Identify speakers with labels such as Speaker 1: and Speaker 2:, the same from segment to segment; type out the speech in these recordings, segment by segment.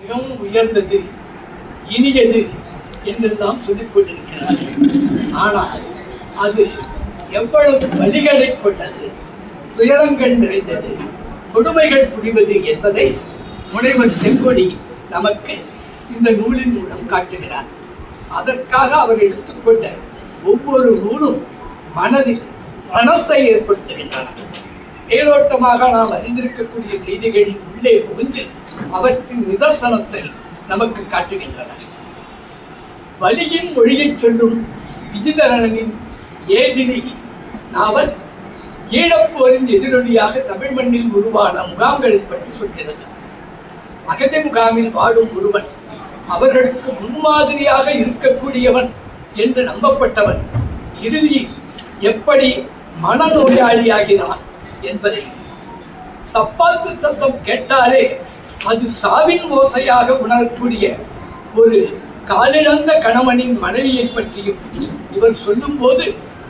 Speaker 1: மிகவும் உயர்ந்தது இனியது என்றெல்லாம் சொல்லிக் கொண்டிருக்கிறார்கள் ஆனால் அது எவ்வளவு வழிகளை கொண்டது துயரங்கள் நிறைந்தது கொடுமைகள் புரிவது என்பதை முனைவர் செங்கொடி நமக்கு இந்த நூலின் மூலம் காட்டுகிறார். அதற்காக அவர் எடுத்துக்கொண்ட ஒவ்வொரு நூலும் மனதில் பணத்தை ஏற்படுத்துகின்றன. மேலோட்டமாக நாம் அறிந்திருக்கக்கூடிய செய்திகளின் உள்ளே புகுந்து அவற்றின் நிதர்சனத்தை நமக்கு காட்டுகின்றன. வலியின் மொழியைச் சொல்லும் விஜிதரனின் ஏதிலி நாவல் ஈழப்போரின் எதிரொலியாக தமிழ் மண்ணில் உருவான முகாம்களை பற்றி சொல்கிறது. அகதி முகாமில் வாழும் ஒருவன் அவர்களுக்கு முன்மாதிரியாக இருக்கக்கூடியவன் என்று நம்பப்பட்டவன். இறுதியில் எப்படி மனநோயாளியாகினான்? என்பதை சப்பாத்து சத்தம் கேட்டாலே அது சாவின் ஓசையாக உணரக்கூடிய ஒரு காலிழந்த கணவனின் மனைவியை பற்றியும் இவர் சொல்லும்போது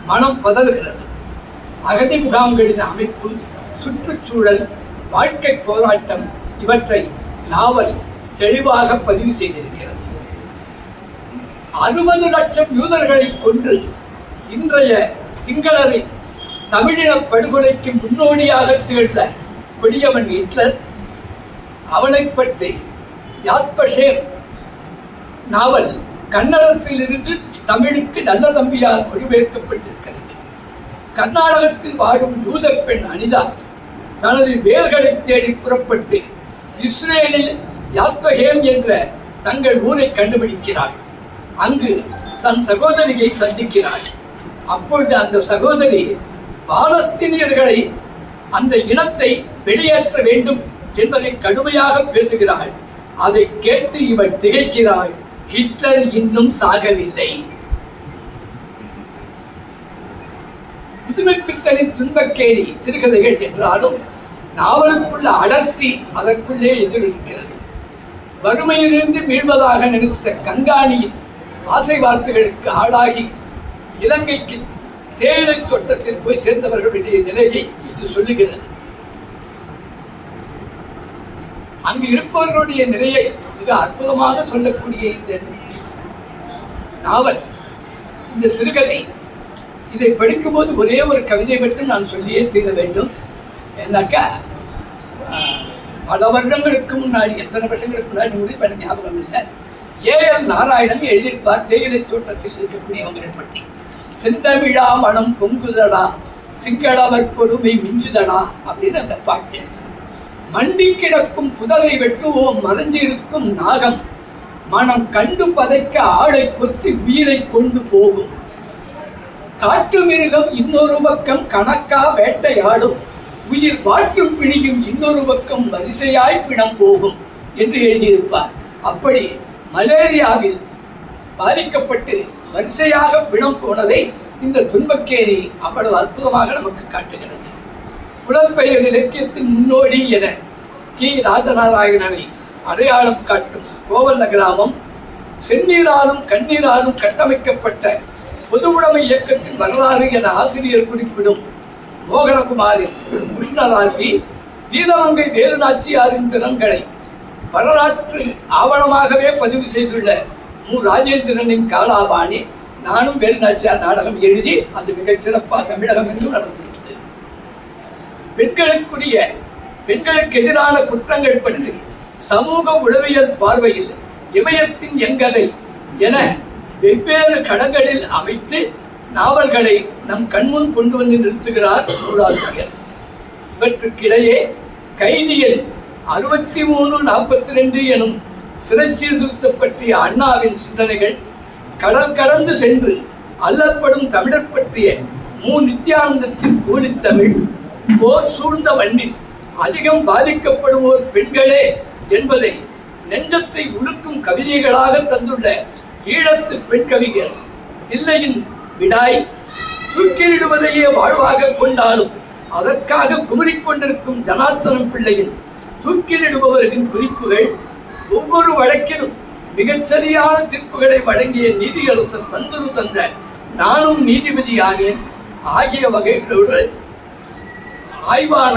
Speaker 1: மனம் பதறுகிறது. அகதி முகாம்களின் அமைப்பு சுற்றுச்சூழல் வாழ்க்கை போராட்டம் இவற்றை நாவல் தெளிவாக பதிவு செய்திருக்கிறது. அறுபது லட்சம் யூதர்களை கொன்று இன்றைய சிங்களரின் தமிழின படுகொலைக்கு முன்னோடியாக திகழ்ந்த கொடியவன் ஹிட்லர் அவனை பற்றி யாத்வஷேம் நாவல் கன்னடத்தில் இருந்து தமிழுக்கு நல்ல தம்பியால் மொழிபெயர்க்கப்பட்டிருக்கிறது. கர்நாடகத்தில் வாழும் யூத பெண் அனிதா தனது வேர்களை தேடி புறப்பட்டு இஸ்ரேலில் யாத்வகேம் என்ற தங்கள் ஊரை கண்டுபிடிக்கிறாள். அங்கு தன் சகோதரியை சந்திக்கிறாள். அப்பொழுது அந்த சகோதரி பாலஸ்தீனியர்களை அந்த இனத்தை வெளியேற்ற வேண்டும் என்பதை கடுமையாக பேசுகிறாள் அதை கேட்டு இவள் திகைக்கிறாள் ஹிட்லர் இன்னும் சாகவில்லை. புதுமைப்பித்தனின் துன்பக்கேரி சிறுகதைகள் என்றாலும் நாவலுக்குள்ள அடர்த்தி அதற்குள்ளே எதிரொலிக்கிறது. வறுமையிலிருந்து மீள்வதாக நினைத்த கண்காணியின் ஆசை வார்த்தைகளுக்கு ஆளாகி இலங்கைக்கு தேயிலை தோட்டத்தில் போய் சேர்ந்தவர்களுடைய நிலையை இது சொல்லுகிறது. அங்கு இருப்பவர்களுடைய நிலையை மிக அற்புதமாக சொல்லக்கூடிய இந்த நாவல் இந்த சிறுகதை இதை படிக்கும்போது ஒரே ஒரு கவிதை மட்டும் நான் சொல்லியே தீர வேண்டும். என்னாக்கா பல வருடங்களுக்கு முன்னாடி எத்தனை வருஷங்களுக்கு முன்னாடி கூட எனக்கு ஞாபகம் இல்லை. ஏஎல் நாராயணன் எழுதியிருப்பார் தேயிலை தோட்டத்தில் இருக்கக்கூடியவங்களை பற்றி. செந்தமிழா மனம் பொங்குதடா சிங்களவர் கொடுமை மிஞ்சுதடா அப்படின்னு அந்த பாட்டு. மண்டி கிடக்கும் புதரை வெட்டுவோம் மறைஞ்சிருக்கும் நாகம். மனம் கண்டு பதைக்க ஆளை கொத்தி உயிரை கொண்டு போகும். காட்டு மிருகம் இன்னொரு பக்கம் கணக்கா வேட்டையாடும். உயிர் வாட்டும் பிணியும் இன்னொரு பக்கம் வரிசையாய் பிணம் போகும் என்று எழுதியிருப்பார். அப்படி மலேரியாவில் பாதிக்கப்பட்டு வரிசையாக பிணம் போனதை இந்த துன்பக்கேரி அவ்வளவு அற்புதமாக நமக்கு காட்டுகிறது. புலற்பெயர் இலக்கியத்தின் முன்னோடி என கி. ராஜநாராயணனை அடையாளம் காட்டும் கோவல்ல கிராமம் செந்நீராலும் கண்ணீராலும் கட்டமைக்கப்பட்ட பொதுவுடைமை இயக்கத்தின் வரலாறு என ஆசிரியர் குறிப்பிடும் மோகனகுமாரின் உஷ்ணராசி வீரமங்கை வேலுநாச்சியாரின் திறன்களை வரலாற்று ஆவணமாகவே பதிவு செய்துள்ள மு. ராஜேந்திரனின் காலாபாணி நானும் வேலுநாச்சியார் நாடகம் எழுதி அது மிகச் சிறப்பாக தமிழகம் என்று நடந்திருக்கிறது பெண்களுக்குரிய பெண்களுக்கு எதிரான குற்றங்கள் பற்றி சமூக உளவியல் பார்வையில் இமயத்தின் எங்கதை என வெவ்வேறு கடங்களில் அமைத்து நாவல்களை நம் கண்முன் கொண்டு வந்து நிறுத்துகிறார் நூலாசிரியர் இவற்றுக்கிடையே கைதியல் அறுபத்தி மூணு நாற்பத்தி ரெண்டு எனும் சிறை சீர்திருத்தம் பற்றிய அண்ணாவின் சிந்தனைகள் கடல் கடந்து சென்று அல்லற்படும் தமிழர் பற்றிய மு. நித்யானந்தத்தின் கூலித்தமிழ் போர் சூழ்ந்த மண்ணில் அதிகம் பாதிக்கப்படுவோர் பெண்களே என்பதை நெஞ்சத்தை உழுக்கும் கவிதைகளாக தந்துள்ள ஈழத்து பெண் கவிஞர் தில்லையின் விடாய் தூக்கிலிடுவதையே வாழ்வாக கொண்டாலும் அதற்காக குமரிக்கொண்டிருக்கும் ஜனார்த்தனம் பிள்ளையின் தூக்கிலிடுபவர்களின் குறிப்புகள் ஒவ்வொரு வழக்கிலும் மிகச்சரியான தீர்ப்புகளை வழங்கிய நீதியரசர் சந்துரு தந்த நானும் நீதிபதியானேன். ஆகிய வகைகளோடு ஆய்வான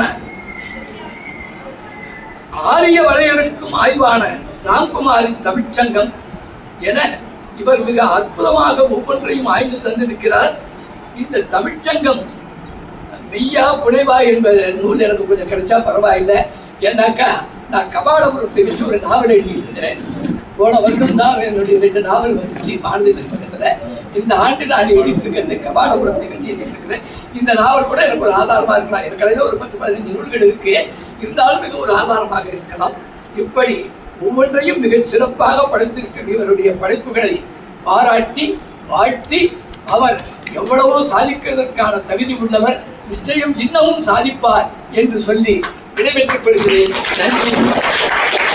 Speaker 1: ஆரிய வரையறுக்கும் ஆய்வான ராம்குமாரின் தமிழ்ச்சங்கம் என இவர் மிக அற்புதமாக ஒவ்வொன்றையும் ஆய்ந்து தந்திருக்கிறார். இந்த தமிழ்ச்சங்கம் மெய்யா புனைவா என்பது நூல் எனக்கு கொஞ்சம் கிடைச்சா பரவாயில்லை. ஏன்னாக்கா நான் கபாலபுரத்தை வச்சு ஒரு நாவல் எழுதியிருக்கிறேன். போன வருடம் தான் என்னுடைய ரெண்டு நாவல் வந்துச்சு பாரதி பக்கத்தில் இந்த ஆண்டு நான் எழுதிட்டு இருக்கிறது கபாலபுரத்தை வச்சு எழுதிட்டு இருக்கிறேன் இந்த நாவல் கூட எனக்கு ஒரு ஆதாரமாக இருக்கலாம் ஏற்கனவே ஒரு பத்து பதினஞ்சு நூல்கள் இருக்கு. இருந்தாலும் மிக ஒரு ஆதாரமாக இருக்கலாம். இப்படி ஒவ்வொன்றையும் மிகச் சிறப்பாக படைத்திருக்கும் இவருடைய படைப்புகளை பாராட்டி வாழ்த்தி அவர் எவ்வளவோ சாதிக்கிறதற்கான தகுதி உள்ளவர் நிச்சயம் இன்னமும் சாதிப்பார் என்று சொல்லி விடைபெற்றுக் கொள்கிறேன். நன்றி.